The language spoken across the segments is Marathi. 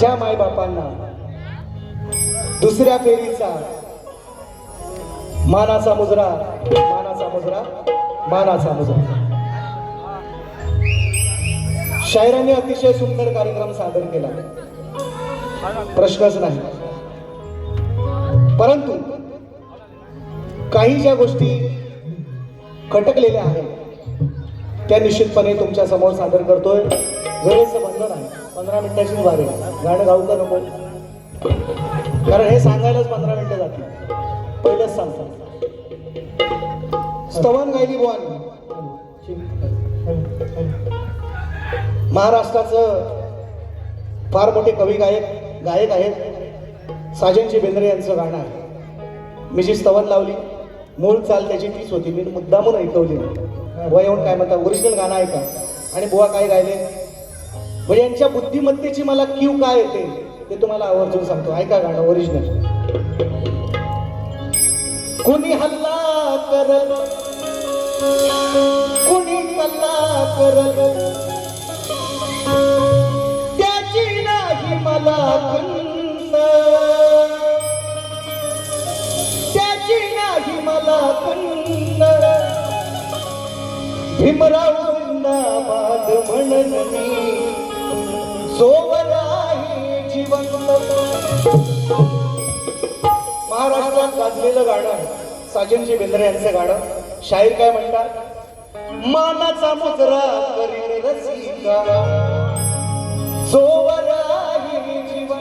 माझ्या मायबापांना दुसऱ्या फेरीचा मानाचा मुजरा मानाचा मुजरा मानाचा मुजरा. शायरांनी अतिशय सुंदर कार्यक्रम सादर केला. प्रश्नच नाही. परंतु काही ज्या गोष्टी खटकलेल्या आहेत त्या निश्चितपणे तुमच्यासमोर सादर करतोय. वेळेचं बंधन आहे. पंधरा मिनिटाचीच वारी गाणं गाऊ का नको? कारण हे सांगायलाच पंधरा मिनिटं जातील. पहिलंच सांगतात. स्तवन गायली बुवानी महाराष्ट्राचं फार मोठे कवी गायक गायक आहेत. साजनजी बेंद्रे यांचं गाणं आहे. मी जी स्तवन लावली मूळ चाल त्याची तीच होती. मी मुद्दामून ऐकवली. वय बुवा येऊन काय म्हणता ओरिजिनल गाणं ऐका आणि बुवा काय गायले? मग यांच्या बुद्धिमत्तेची मला क्यू काय येते ते तुम्हाला आवर्जून सांगतो. ऐका गाणं ओरिजिनल कुणी हल्ला करल? कुणी कल्ला करल? त्याची नाही मला खंत. त्याची नाही मला खंत. भीमराव जिंदाबाद म्हणन जोवर आहे जीवन महाराष्ट्रात गाजलेलं गाणं साजनजी बेंद्रे यांचं गाणं. शाहीर काय म्हणतात? मानाचा मुजरा करीन रसिका. जोवर आहे जीवन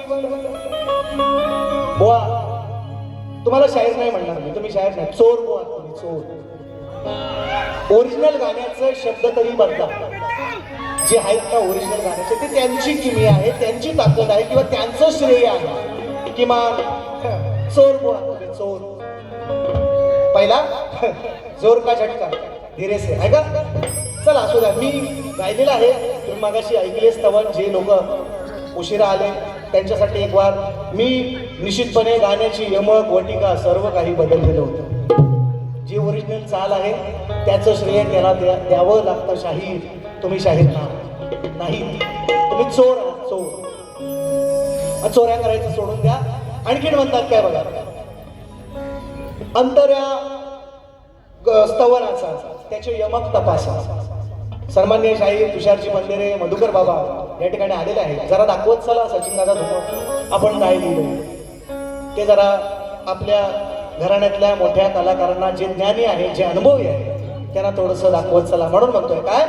बुवा तुम्हाला शाहीर नाही म्हणणार मी. तुम्ही शाहीर नाही. चोर बुवा तुम्ही चोर. ओरिजिनल गाण्याचं शब्द तरी बदला. जे आहेत का ओरिजिनल गाण्याचे ते त्यांची किमी आहे त्यांची ताकद आहे किंवा त्यांचं श्रेय आहे. किमान चोर बोला चोर. पहिला जोर का झटका? धीरे से आहे का? चला असू द्या मी गायलेलं आहे. तुम्ही मागाशी ऐकले स्तवन जे लोक उशिरा आले त्यांच्यासाठी एक वार. मी निश्चितपणे गाण्याची यमक वटिका सर्व काही बदललेलं होतं. जे ओरिजिनल चाल आहे त्याचं श्रेय त्याला द्या द्यावं लागतं शाहीर. तुम्ही शाहीर नाही. तुम्ही चोर आहात चोर. चोऱ्या करायचं सोडून द्या. आणखीन म्हणतात काय बघा? अंतर्या स्तवनाचा त्याचे यमक तपासा. सन्मान्य शाहीर तुषारजी मंदिरे मधुकर बाबा या ठिकाणी आलेले आहेत. जरा दाखवत चला सचिन दादा तुम्ही आपण काय लिहिलं ते जरा आपल्या घराण्यातल्या मोठ्या कलाकारांना जे ज्ञानी आहे जे अनुभवी आहे त्यांना थोडस दाखवत चला. म्हणून म्हणतोय काय?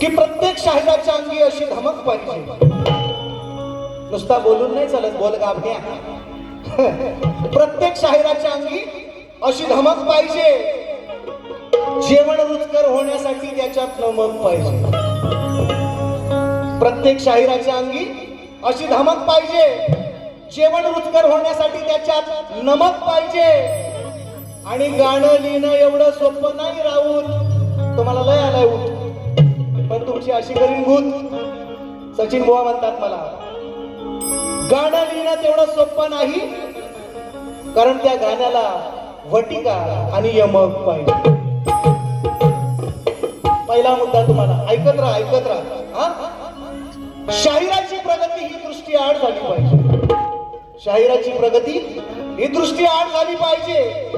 की प्रत्येक शाहिराच्या अंगी अशी धमक पाहिजे. नुसता बोलून नाही चालत बोल गाभण्या. प्रत्येक शाहिराच्या अंगी अशी धमक पाहिजे. जेवण रुचकर होण्यासाठी त्याच्यात नमक पाहिजे. प्रत्येक शाहिराच्या अंगी अशी धमक पाहिजे. जेवण रुचकर होण्यासाठी त्याच्यात नमक पाहिजे. आणि गाणं लिहिणं एवढं सोपं नाही राहून तुम्हाला लय आलाय उठ तुमची अशी करीन भूत सचिन बुवा म्हणतात मला गाणं लिहिणं तेवढं सोपं नाही कारण त्या गाण्याला वटिका आणि यमक पाहिजे. पहिला मुद्दा तुम्हाला ऐकत राहा ऐकत राहा. हा? शाहिराची प्रगती ही दृष्टी आड झाली पाहिजे. शाहिराची प्रगती ही दृष्टी आड झाली पाहिजे.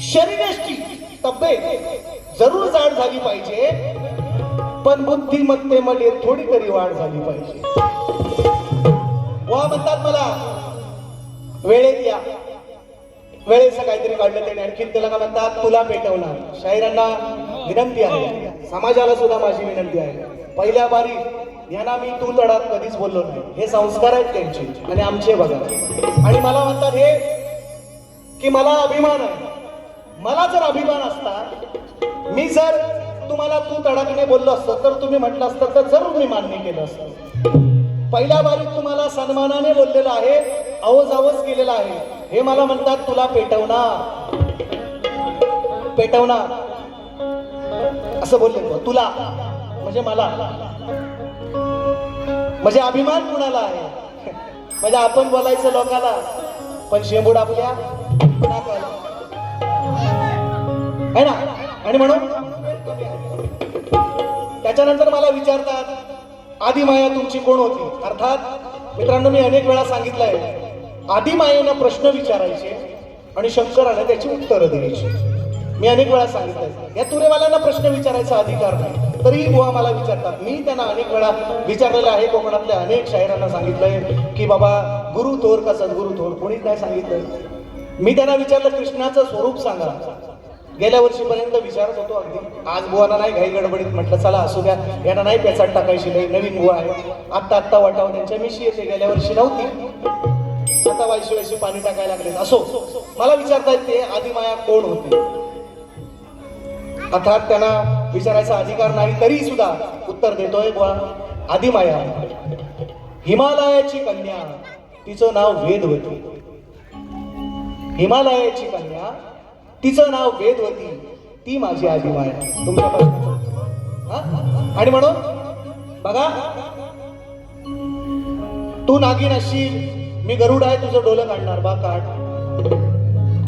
शरीरष्टी तब्येत जरूर जाड झाली पाहिजे. पण बुद्धिमत्तेमध्ये थोडी तरी वाढ झाली पाहिजे. वा म्हणतात मला वेळेत या. वेळेचं काहीतरी काढलं त्याने. आणखीन त्याला का म्हणतात तुला पेटवणार. शाहिरांना विनंती आहे. समाजाला सुद्धा माझी विनंती आहे. पहिल्या बारी यांना मी तू तडात कधीच बोललो नाही. हे संस्कार आहेत त्यांचे आणि आमचे बघा. आणि मला म्हणतात हे की मला अभिमान आहे. मला जर अभिमान असता मी जर तुम्हाला तू तडाकने बोललो असतं तर तुम्ही म्हटलं असतं तर जरूर मी मान्य केलं असतं. पहिल्या बारीत तुम्हाला सन्मानाने बोललेलं आहे अवज अवज केलेला आहे. हे मला म्हणतात तुला पेटवणार. पेटवणार. असं बोलले तुला. म्हणजे मला. म्हणजे अभिमान कुणाला आहे? म्हणजे आपण बोलायचं लोकाला. पण शेंबूड आपल्या आहे ना? आणि म्हणून? त्याच्यानंतर मला विचारतात आदिमाया तुमची कोण होती? अर्थात मित्रांनो मी अनेक वेळा सांगितलंय आदिमायेनं प्रश्न विचारायचे आणि शंकराने त्याची उत्तरं द्यायची. मी अनेक वेळा सांगितलंय या तुरेवाल्यांना प्रश्न विचारायचा अधिकार नाही. तरीही बुवा मला विचारतात. मी त्यांना अनेक वेळा विचारलेलं आहे कोकणातल्या अनेक शायरांना सांगितलंय की बाबा गुरु थोर का सद्गुरु थोर? कोणीच नाही सांगितलंय. मी त्यांना विचारलं कृष्णाचं स्वरूप सांगा. गेल्या वर्षीपर्यंत विचारत होतो अगदी. आज बुवाना नाही घाई गडबडीत म्हटलं चला असू द्या. यांना नाही पेचाट टाकायची नाही नवीन बुवा आहे. आत्ता आत्ता वाटावं त्यांच्या मिशी येते. गेल्या वर्षी नव्हती. आता वायशी वायशी पाणी टाकायला लागले असो. मला विचारतायत ते आदिमाया कोण होती? अर्थात त्यांना विचारायचा अधिकार नाही तरी सुद्धा उत्तर देतोय बुवा. आदिमाया हिमालयाची कन्या. तिचं नाव वेद होते हिमालयाची कन्या तिचं नाव वेदवती ती माझी आदिमाया तुमच्या आणि म्हणून बघा. तू नागिन असशील मी गरुड आहे तुझं डोलं काढणार. बा काढ.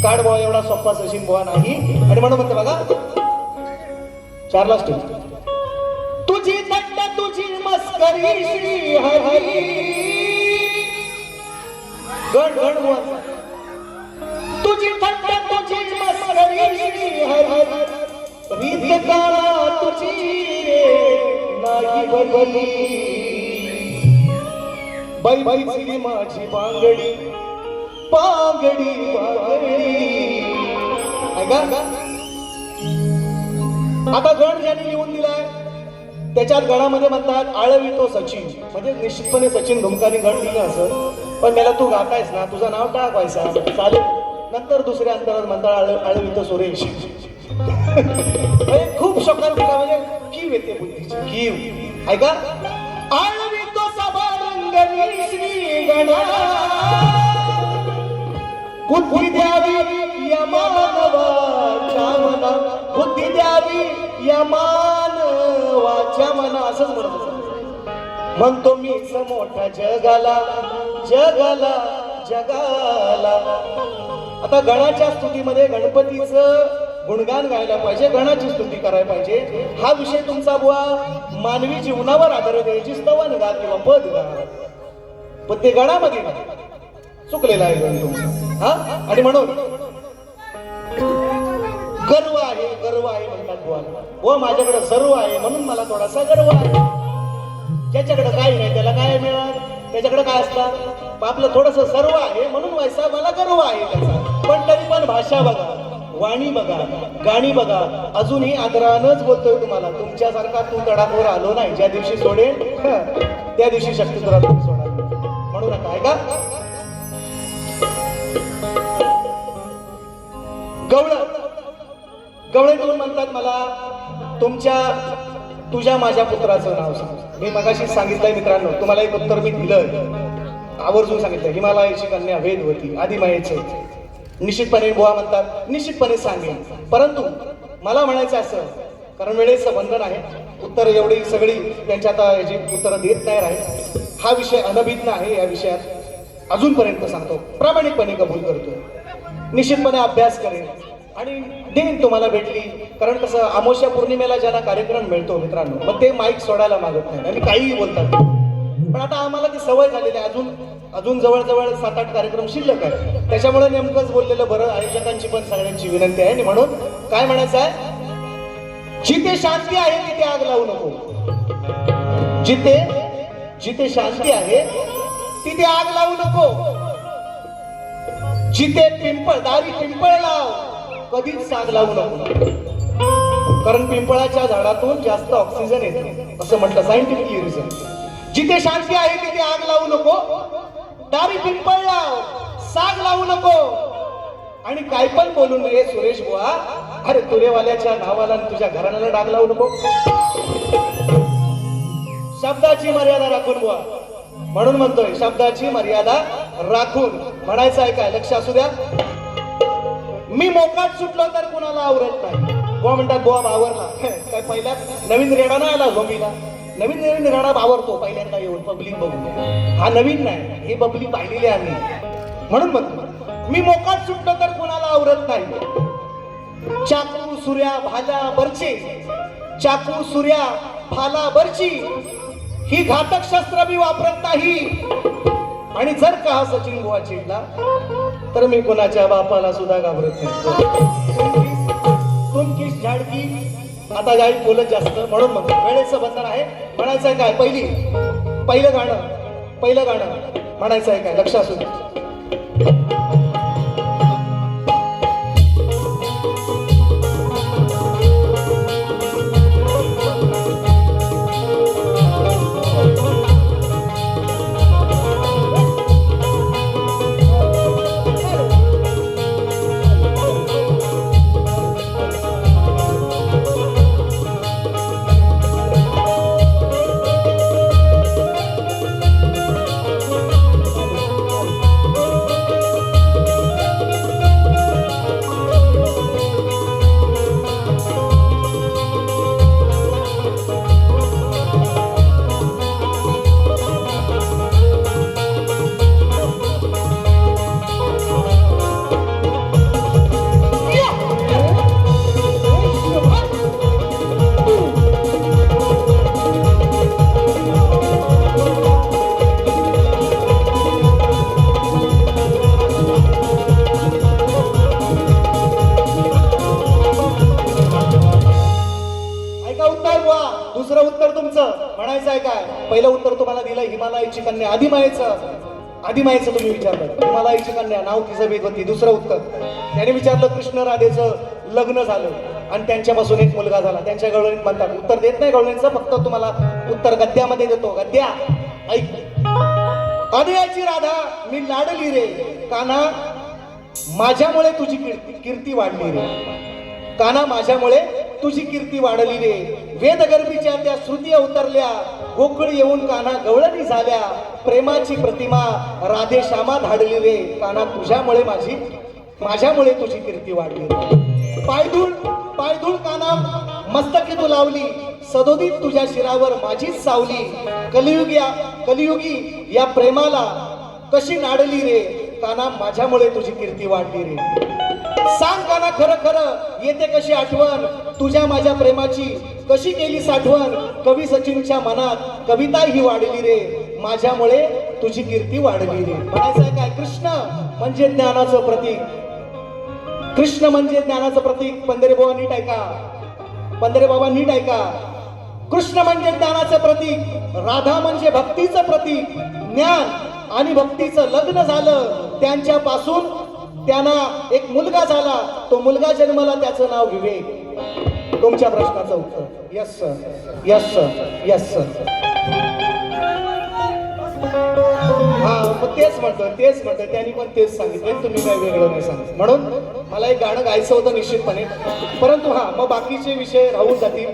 काढ बुवा एवढा सोप्पा सचिन बुवा नाही. आणि म्हणून म्हणते बघा. चार स्टेज तुझी थंड तुझी मस्करी श्री हरी. गण गण बुवा. तुझी थट्ट तुझी मस्करी रीत तुझी नाही बदली बाई माझी बांगडी पांगडी पांगडी ऐका आता गण ज्यांनी लिहून दिलाय त्याच्यात गणामध्ये म्हणतात आळवितो सचिन. म्हणजे निश्चितपणे सचिन धुमकाने गण दिलं असं पण मला तू गातायस ना तुझं नाव टाक व्हायचा चालेल. नंतर दुसऱ्या अंतरात म्हणतात आळ सुरेश. म्हणजे खूप शब्दांचा म्हणजे कीव येते बुद्धीची कीव ऐका आळवी बुद्धी द्यावी या मना. बुद्धी द्यावी यमानवाच्या मना. असंच म्हणत म्हणतो मी मोठा जगाला जगाला जगाला. आता गणाच्या स्तुतीमध्ये गणपतीचं गुणगान गायला पाहिजे गणाची स्तुती करायला पाहिजे. हा विषय तुमचा बुवा मानवी जीवनावर आधारित आहे जी स्तवन गा किंवा पद गा पण ते गणामध्ये चुकलेला आहे गण तुमचा. हा? आणि म्हणून गर्व आहे गर्व आहे म्हणतात बुवा. व माझ्याकडे सर्व आहे म्हणून मला थोडासा गर्व आहे. ज्याच्याकडे काही नाही त्याला काय मिळणार? त्याच्याकडे काय असतं? आपलं थोडस सर्व आहे म्हणून वैसाबाला मला गर्व आहे त्याचा. पण तरी पण भाषा बघा वाणी बघा गाणी बघा. अजूनही आदरानच बोलतोय तुम्हाला. तुमच्यासारखा तू तडाखोर आलो नाही. ज्या दिवशी सोडेल त्या दिवशी शक्ती तुला तुम्ही सोडा म्हणू नका ऐका. गवळ गवळे म्हणतात मला? तुमच्या तुझ्या माझ्या पुत्राचं नाव सांग. मी मगाशी सांगितलंय मित्रांनो तुम्हाला एक उत्तर मी दिलं आवर्जून सांगितलं हिमालयाची कन्या वेदवती आदिमायेचे निश्चितपणे बुवा म्हणतात निश्चितपणे सांगेन. परंतु मला म्हणायचं असं कारण वेळेचं बंधन आहे. उत्तर एवढी सगळी त्यांच्या आता याची उत्तरं देत नाही राहील हा विषय अनभिज्ञ आहे या विषयात. अजूनपर्यंत सांगतो प्रामाणिकपणे कबूल करतो निश्चितपणे अभ्यास करेन. आणि देईन तुम्हाला भेटली. कारण कसं अमावस्या पौर्णिमेला ज्यांना कार्यक्रम मिळतो मित्रांनो मग ते माईक सोडायला मागत नाही. आणि काहीही बोलतात. पण आता आम्हाला ती सवय झालेली आहे. अजून अजून जवळजवळ सात आठ कार्यक्रम शिल्लक आहे त्याच्यामुळे नेमकंच बोललेलं बरं आयोजकांची पण सगळ्यांची विनंती आहे. आणि म्हणून काय म्हणायचं आहे? जिथे शांती आहे तिथे आग लावू नको. जिथे जिथे शांती आहे तिथे आग लावू नको. जिथे पिंपळ दारी पिंपळ लाव. कधीच साग लावू नको. कारण पिंपळाच्या झाडातून जास्त ऑक्सिजन येते असं म्हटलं सायंटिफिकली रिझन जिथे शांती आहे तिथे आग लावू नको. दारी पिंपळ लाव साग लावू नको. आणि काय पण बोलून रे सुरेश बुवा. अरे तुरेवाल्याच्या नावाला तुझ्या घराण्याला डाग लावू नको. शब्दाची मर्यादा राखून बुवा. म्हणून म्हणतोय शब्दाची मर्यादा राखून. म्हणायचं आहे काय? लक्ष असू द्या. मी मोकाट सुटलो तर कुणाला आवरत नाही गोवा म्हणतात गोवा भावरला. काय पहिल्या नवीन रेडा नाही आला झोंबीला नवीन नवीन रेडा भावरतो पहिल्यांदा येऊन पब्लिक बघून. हा नवीन नाही हे पब्लिक पाहिलेली आम्ही. म्हणून म्हणतो मी मोकाट सुटलो तर कुणाला आवरत नाही चाकू सूर्या भाला बरचे. चाकू सूर्या भाला बरची. ही घातक शस्त्र मी वापरत नाही. आणि जर का हा सचिन गोवा चिडला तर मी कोणाच्या बापाला सुद्धा घाबरत नाही. झाडकी आता जाईल बोलत जास्त म्हणून मग वेळेचं बंधन आहे. म्हणायचं आहे काय? पहिली पहिलं गाणं पहिलं गाणं म्हणायचं आहे काय? लक्ष असू द्या आधी कन्या आधी आदिमायेचं तुम्ही विचारलं. हिमालयाची कन्या नाव तिचं वेगवती दुसरं उत्तर. त्याने विचारलं कृष्ण राधेचं लग्न झालं. आणि त्यांच्यापासून एक मुलगा झाला. त्यांच्या गवळणीत म्हणतात उत्तर देत नाही गवळणीचं फक्त तुम्हाला उत्तर गद्यामध्ये देतो. गद्या ऐक. अदयाची राधा मी लाडली रे. काना माझ्यामुळे तुझी कीर्ती कीर्ती वाढली रे. काना माझ्यामुळे तुझी कीर्ती वाढली रे. वेदगर्भीच्या त्या श्रुती अवतरल्या गोकुळ येऊन काना गवळणी झाल्या. प्रेमाची प्रतिमा राधे श्यामा धाडली रे काना तुझ्यामुळे माझी माझ्यामुळे तुझी कीर्ती वाढली. रे पायधूळ पायधूळ काना मस्तकी तू लावली. सदोदित तुझ्या शिरावर माझीच सावली. कलियुगी कलियुगी या प्रेमाला कशी नाडली रे? काना माझ्यामुळे तुझी कीर्ती वाढली रे. सांग काना खरं खरं येते कशी आठवण? तुझ्या माझ्या प्रेमाची कशी केली साठवण? कवी सचिनच्या मनात कविता ही वाढली रे. माझ्यामुळे तुझी कीर्ती वाढली रे. म्हणायचं काय? कृष्ण म्हणजे ज्ञानाचं प्रतीक. कृष्ण म्हणजे ज्ञानाचं प्रतीक. पंधरे बाबा नीट ऐका. पंधरे बाबा नीट ऐका. कृष्ण म्हणजे ज्ञानाचं प्रतीक. राधा म्हणजे भक्तीचं प्रतीक. ज्ञान आणि भक्तीचं लग्न झालं. त्यांच्यापासून त्यांना एक मुलगा झाला. तो मुलगा जन्मला त्याचं नाव विवेक. तुमच्या प्रश्नाचं उत्तर. Yes sir yes sir yes sir हा मग तेच म्हणतो तेच म्हणतो त्यांनी पण तेच सांगितलं तुम्ही काय वेगळं नाही सांगितलं म्हणून मला एक गाणं गायचं होतं निश्चितपणे. परंतु हा मग बाकीचे विषय राहून जातील.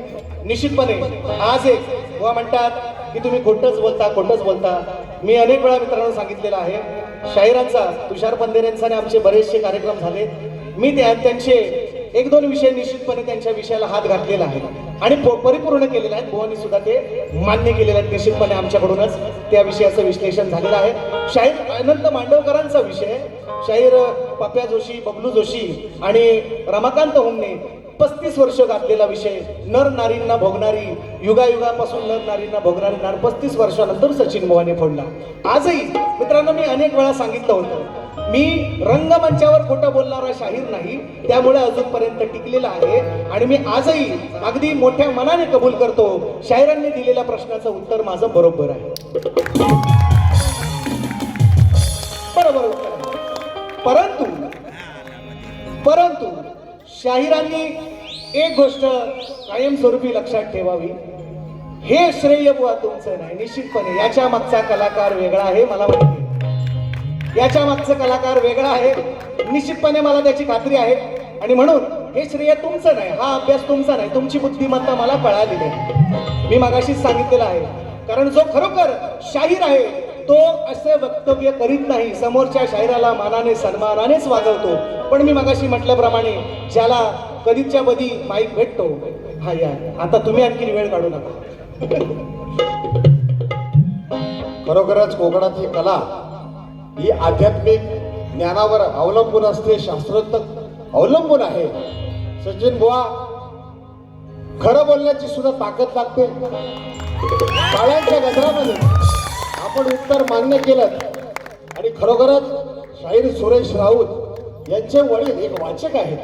निश्चितपणे आज एक म्हणतात की तुम्ही खोटंच बोलता खोटंच बोलता. मी अनेक वेळा मित्रांनो सांगितलेलं आहे शाहिरांचा तुषार पंधेरेंचा आणि आमचे बरेचसे कार्यक्रम झाले. मी त्या त्यांचे एक दोन विषय निश्चितपणे त्यांच्या विषयाला हात घातलेला आहे. आणि परिपूर्ण केलेले आहेत. भुवानी सुद्धा ते मान्य केलेले आहेत निश्चितपणे आमच्याकडूनच. त्या विषयाचं विश्लेषण झालेलं आहे. शाहीर अनंत मांडवकरांचा विषय शाहीर पप्या जोशी बबलू जोशी आणि रमाकांत हुमने पस्तीस वर्ष गाठलेला विषय. नर नारींना भोगणारी युगायुगापासून नर नारींना भोगणारी नार पस्तीस वर्षानंतर सचिन मोहाने फोडला. आजही मित्रांनो मी अनेक वेळा सांगितलं होतं. मी रंगमंचावर खोटं बोलणारा शाहीर नाही त्यामुळे अजूनपर्यंत टिकलेला आहे. आणि मी आजही अगदी मोठ्या मनाने कबूल करतो शाहिरांनी दिलेल्या प्रश्नाचं उत्तर माझं बरोबर आहे. बरोबर उत्तर परंतु शाहिरांनी एक गोष्ट कायमस्वरूपी लक्षात ठेवावी. हे श्रेय बुवा तुमचं नाही निश्चितपणे. याच्या मागचा कलाकार वेगळा आहे मला माहिती याच्या मागचा कलाकार वेगळा आहे निश्चितपणे मला त्याची खात्री आहे. आणि म्हणून हे श्रेय तुमचं नाही हा अभ्यास तुमचा नाही तुमची बुद्धिमत्ता मला कळालेली आहे. मी मागाशीच सांगितलेलं आहे. कारण जो खरोखर शाहीर आहे तो असे वक्तव्य करीत नाही. समोरच्या शाहिराला मानाने सन्मानानेच वाजवतो पण मी मगाशी म्हटल्याप्रमाणे ज्याला कधीच्या कधी माईक भेटतो हा या. आता तुम्ही आणखी वेळ काढू नका. खरोखरच कोकणातली कला ही आध्यात्मिक ज्ञानावर अवलंबून असते शास्त्रोक्त अवलंबून आहे. सचिन बुवा खरं बोलण्याची सुद्धा ताकद लागते. काळ्यांच्या गजरामध्ये आपण उत्तर मान्य केलं. आणि खरोखरच शाहीर सुरेश राऊत यांचे वडील एक वाचक आहेत.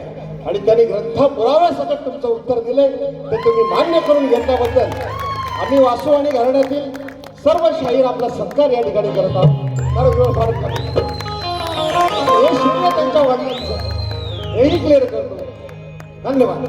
आणि त्यांनी ग्रंथ पुराव्यासकट तुमचं उत्तर दिलंय ते तुम्ही मान्य करून घेतल्याबद्दल आम्ही वासू आणि घराण्यातील सर्व शाहीर आपला सत्कार या ठिकाणी करत आहोत. कारण वेळ फार हे शिकलं त्यांच्या वडिलांचं. हेही क्लिअर करतो. धन्यवाद.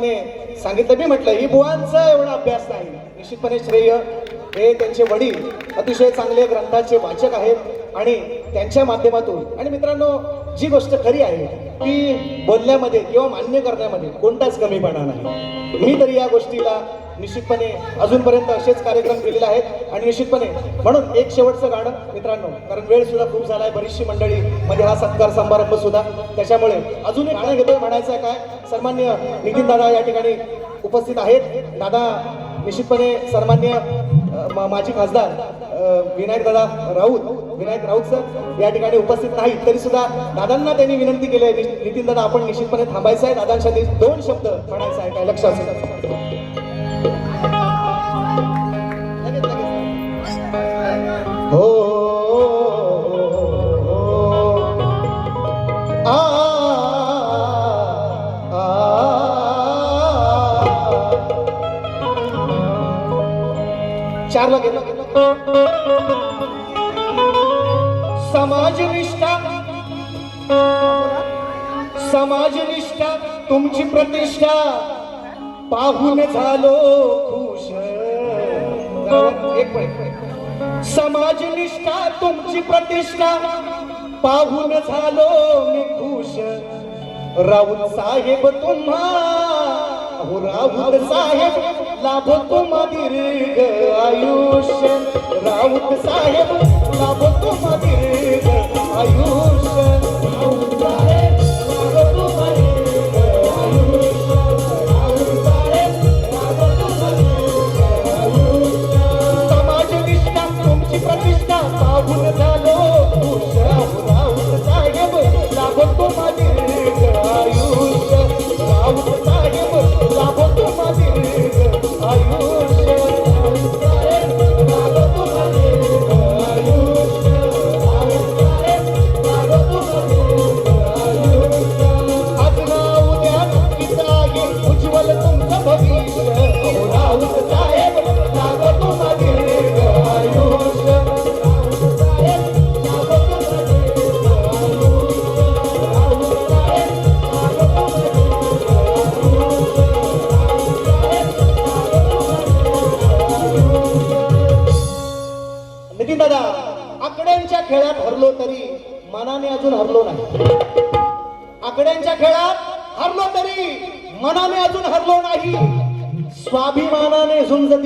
निश्चितपणे सांगितलं मी म्हटलं ही बुवांचा एवढा अभ्यास नाही. निश्चितपणे श्रेय हे त्यांचे वडील अतिशय चांगले ग्रंथाचे वाचक आहेत आणि त्यांच्या माध्यमातून. आणि मित्रांनो जी गोष्ट खरी आहे ती बोलण्यामध्ये किंवा मान्य करण्यामध्ये कोणताच कमीपणा नाही. मी तरी या गोष्टीला निश्चितपणे अजूनपर्यंत असेच कार्यक्रम केलेले आहेत. आणि निश्चितपणे म्हणून एक शेवटचं गाणं मित्रांनो कारण वेळ सुद्धा खूप झालाय बरीचशी मंडळी म्हणजे हा सत्कार समारंभ सुद्धा. त्याच्यामुळे अजून एक गाणं घेतोय म्हणायचं आहे काय? सन्मान्य नितीन दादा या ठिकाणी उपस्थित आहेत. दादा निश्चितपणे सन्मान्य माजी खासदार विनायक दादा राऊत विनायक राऊत सर या ठिकाणी उपस्थित नाहीत. तरी सुद्धा दादांना त्यांनी विनंती केली आहे. नितीन दादा आपण निश्चितपणे थांबायचं आहे. दादांसाठी दोन शब्द म्हणायचं आहे. काय लक्षात चारला गेलो. समाजनिष्ठा. समाजनिष्ठा तुमची प्रतिष्ठा. पाहून झालो खुश. एक समाजनिष्ठा तुमची प्रतिष्ठा. पाहून झालो मी खुश. राऊत साहेब तुम्हा हो, राऊत साहेब लाभ तुम्हा दीर्घ आयुष्य राऊत साहेब लाभ तुम्हा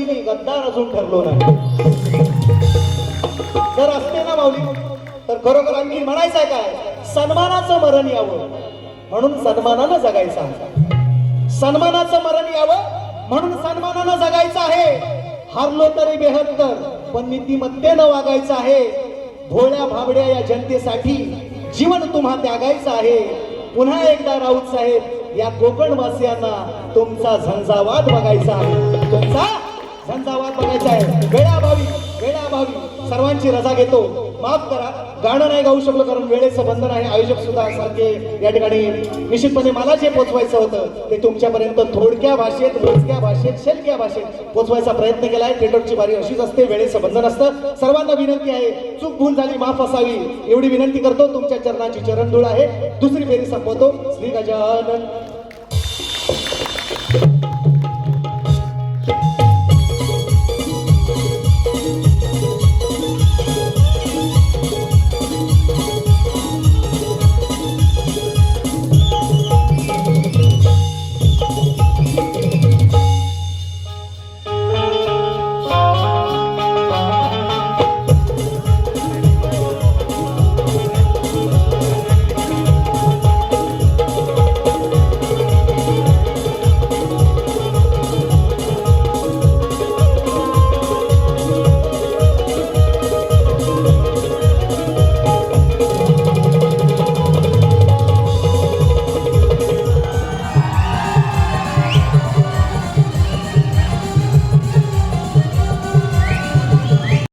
दिली गद्दार अजून ठरलो नाही. जर असते ना माऊली तर खरोखर आणखी म्हणायचं काय? सन्मानाचं मरण यावं. म्हणून सन्मानानं जगायचं आहे. सन्मानाचं मरण यावं म्हणून सन्मानानं जगायचं आहे. हारलो तरी बेहत्तर पण नीतिमत्तेनं वागायचं आहे. भोळ्या भाबड्या या जनतेसाठी जीवन तुम्हा त्यागायचं आहे. पुन्हा एकदा राऊत साहेब या कोकणवासियांना तुमचा झंझावाद बघायचा आहे. तुमचा झंझावात बघायचा आहे. वेळाभावी वेळाभावी सर्वांची रजा घेतो. माफ करा. गाणं नाही गाऊ शकलो कारण वेळेचं बंधन आहे. आयोजक सुद्धा सारखे या ठिकाणी निश्चितपणे मला जे पोचवायचं होतं ते तुमच्यापर्यंत थोडक्या भाषेत रोजक्या भाषेत शेलक्या भाषेत पोचवायचा प्रयत्न केलाय. थिएटरची बारी अशीच असते. वेळेचं बंधन असतं. सर्वांना विनंती आहे. चूक भूल झाली माफ असावी. एवढी विनंती करतो. तुमच्या चरणाची चरणधूळ आहे. दुसरी फेरी संपवतो. श्री गजानन.